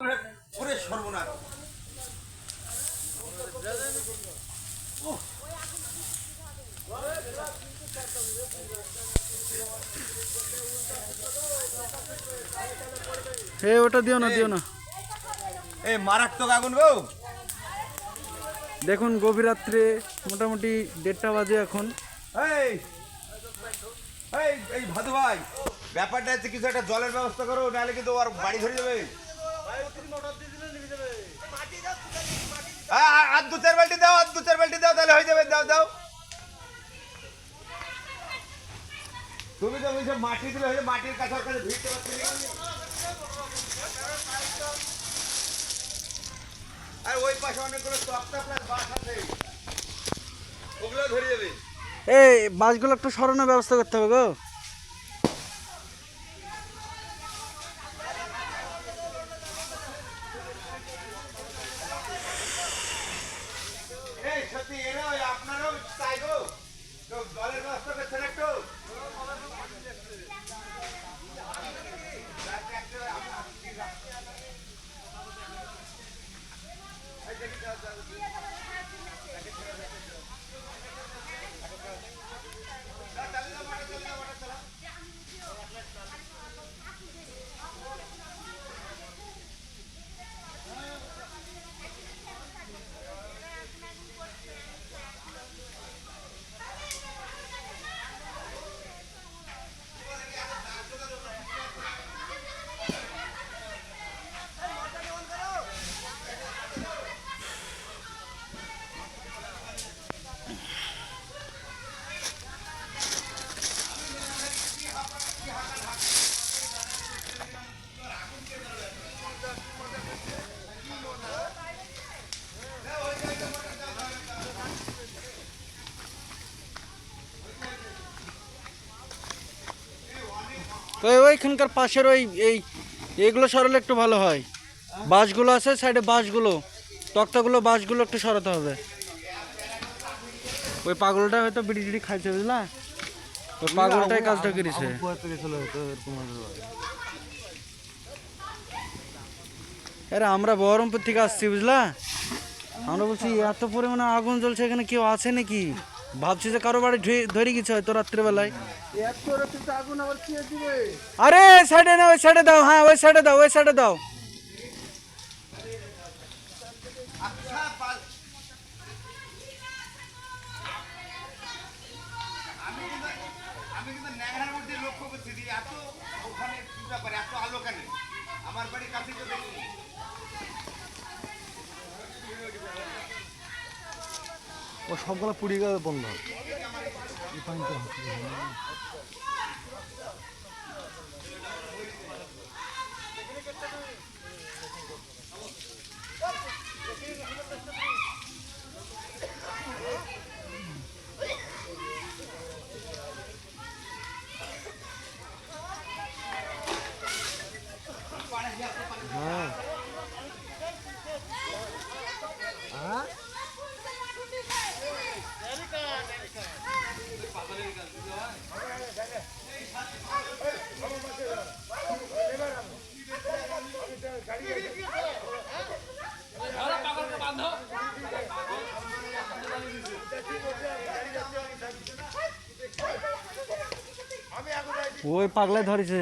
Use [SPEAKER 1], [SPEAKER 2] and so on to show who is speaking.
[SPEAKER 1] ওরে সর্বনাশ।
[SPEAKER 2] হে ওটা দিও না দিও না।
[SPEAKER 1] এই মারাত্মক আগুন গো।
[SPEAKER 2] দেখুন গভীর রাত্রে মোটামুটি দেড়টা বাজে এখন।
[SPEAKER 1] এই ভাদু ভাই ব্যাপারটা হচ্ছে কিছু একটা জলের ব্যবস্থা করো নাহলে কিন্তু আর বাড়ি ধরে যাবে। আর দু চার দাও আর দু চার দাও তাহলে হয়ে যাবে দাও দাও তুমি তো মাটি দিলে হয়ে মাটির কাছে পারছি আর ওই পাশে অনেকগুলো ওগুলো ধরে যাবে
[SPEAKER 2] এই বাসগুলো একটু সরানোর ব্যবস্থা করতে হবে গো
[SPEAKER 1] এই সত্যি এরা ওই আপনারাও তো জলের ব্যবস্থা করছেন একটু।
[SPEAKER 2] তো ওইখানকার পাশের ওই, এই, এগুলো সরালে একটু ভালো হয়। বাসগুলো আছে সাইডে বাসগুলো তক্তাগুলো বাসগুলো একটু সরাতে হবে। ওই পাগলটা হয়তো বিড়ি টিড়ি খাইছে, বুঝলা ওই পাগলটাই কাজটা করেছে। আরে আমরা বহরমপুর থেকে আসছি, বুঝলা? আমরা বলছি, এত পরিমাণে আগুন জ্বলছে, এখানে কেউ আছে নাকি? ভাবছি যে কারও বাড়ি ধরে গেছে হয়তো রাত্রেবেলায়। আরে সাইডে না ওই সাইডে দাও হ্যাঁ ওই সাইডে দাও, ওই সাইডে দাও।
[SPEAKER 1] আমার বাড়ির কাছে তো দেখি
[SPEAKER 2] ও সবগুলো পুড়িয়ে গেলে বন্ধ। ওই পাগলায় ধরেছে।